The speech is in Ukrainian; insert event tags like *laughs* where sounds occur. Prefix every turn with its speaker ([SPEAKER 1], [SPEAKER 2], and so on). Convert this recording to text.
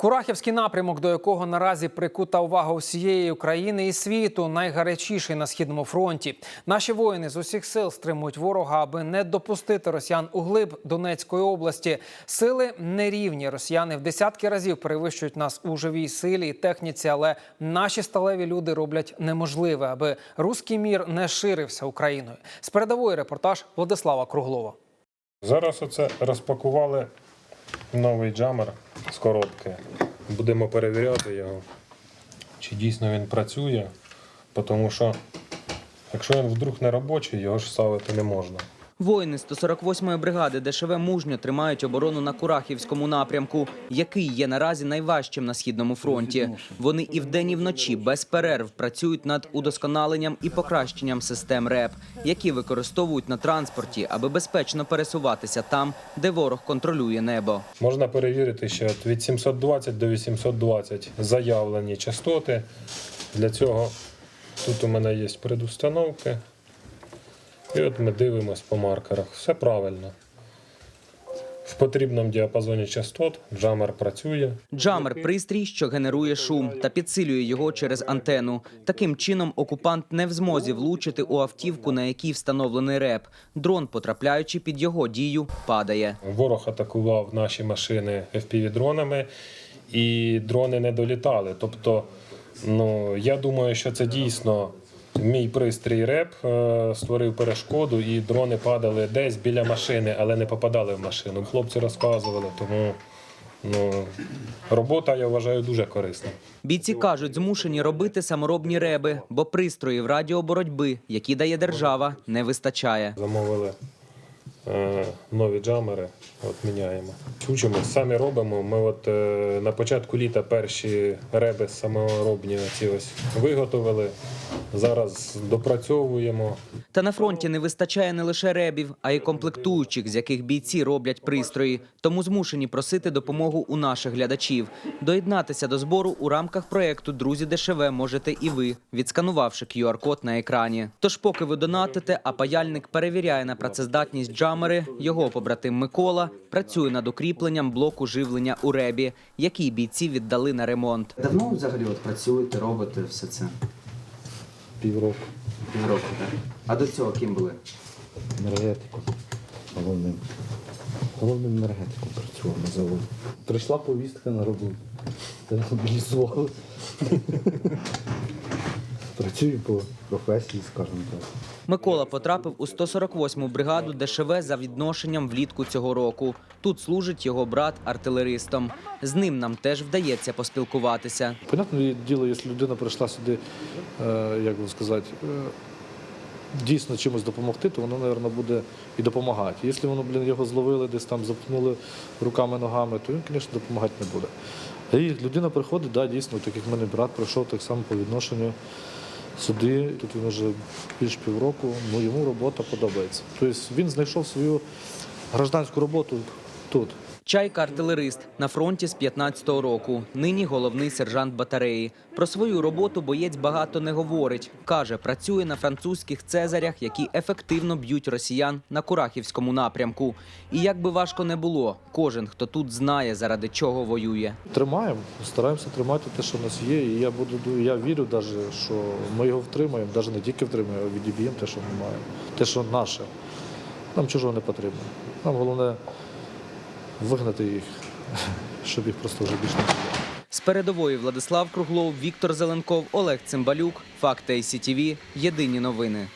[SPEAKER 1] Курахівський напрямок, до якого наразі прикута увага усієї України і світу, найгарячіший на східному фронті. Наші воїни з усіх сил стримують ворога, аби не допустити росіян у глиб Донецької області. Сили нерівні. Росіяни в десятки разів перевищують нас у живій силі і техніці, але наші сталеві люди роблять неможливе, аби руський мір не ширився Україною. З передової репортаж Владислава Круглова.
[SPEAKER 2] Зараз оце розпакували новий джамер з коробки. Будемо перевіряти його, чи дійсно він працює, тому що якщо він вдруг не робочий, його ж ставити не можна.
[SPEAKER 3] Воїни 148-ї бригади ДШВ мужньо тримають оборону на Курахівському напрямку, який є наразі найважчим на східному фронті. Вони і вдень, і вночі без перерв працюють над удосконаленням і покращенням систем РЕП, які використовують на транспорті, аби безпечно пересуватися там, де ворог контролює небо.
[SPEAKER 2] Можна перевірити, що від 720 до 820 заявлені частоти. Для цього тут у мене є предустановки. І от ми дивимось по маркерах. Все правильно. В потрібному діапазоні частот джамер працює.
[SPEAKER 3] Джамер пристрій, що генерує шум та підсилює його через антену. Таким чином окупант не в змозі влучити у автівку, на якій встановлений реп. Дрон, потрапляючи під його дію, падає.
[SPEAKER 2] Ворог атакував наші машини FPV-дронами, і дрони не долітали. Тобто, ну, я думаю, що це дійсно мій пристрій РЕП е, створив перешкоду, і дрони падали десь біля машини, але не попадали в машину. Хлопці розказували, тому ну, робота, я вважаю, дуже корисна.
[SPEAKER 3] Бійці кажуть, змушені робити саморобні реби, бо пристроїв радіоборотьби, які дає держава, не вистачає.
[SPEAKER 2] Замовили нові джамери, от міняємо. Учимось, самі робимо. Ми от е, на початку літа перші реби саморобні ці ось виготовили. Зараз допрацьовуємо.
[SPEAKER 3] Та на фронті не вистачає не лише ребів, а й комплектуючих, з яких бійці роблять пристрої. Тому змушені просити допомогу у наших глядачів. Доєднатися до збору у рамках проєкту Друзі ДШВ можете і ви, відсканувавши QR-код на екрані. Тож, поки ви донатите, а паяльник перевіряє на працездатність джамери, його побратим Микола працює над укріпленням блоку живлення у ребі, який бійці віддали на ремонт.
[SPEAKER 4] Давно взагалі от працюєте, робите все це?
[SPEAKER 5] півроку
[SPEAKER 4] Півроку, так? А до цього ким були?
[SPEAKER 5] енергетиком. Головним. Головним енергетиком працював на заводі. Прийшла повістка на роботу. Та мобілізували. *laughs* Працюю по професії, скажімо так.
[SPEAKER 3] Микола потрапив у 148-му бригаду ДШВ за відношенням влітку цього року. Тут служить його брат артилеристом. З ним нам теж вдається поспілкуватися.
[SPEAKER 6] Понятне діло, якщо людина прийшла сюди, е, як би сказати, е, дійсно чимось допомогти, то воно, мабуть, буде і допомагати. Якщо воно, блін, його зловили, десь там запхнули руками, ногами, то він, звісно, допомагати не буде. І людина приходить, да, дійсно, так як мене брат прийшов так само по відношенню сюди. Тут він вже більш півроку, ну йому робота подобається. Тобто він знайшов свою гражданську роботу тут.
[SPEAKER 3] Чайка артилерист на фронті з 15-го року. Нині головний сержант батареї. Про свою роботу боєць багато не говорить. Каже, працює на французьких цезарях, які ефективно б'ють росіян на Курахівському напрямку. І як би важко не було, кожен, хто тут знає, заради чого воює.
[SPEAKER 6] Тримаємо, стараємося тримати те, що в нас є. І я буду я вірю, навіть, що ми його втримаємо, навіть не тільки втримаємо, а відіб'ємо те, що ми маємо, те, що наше. Нам чужого не потрібно. Нам головне вигнати їх, *laughs* щоб їх просто вже більше не було.
[SPEAKER 3] З передової Владислав Круглов, Віктор Зеленков, Олег Цимбалюк. Факти ICTV. Єдині новини.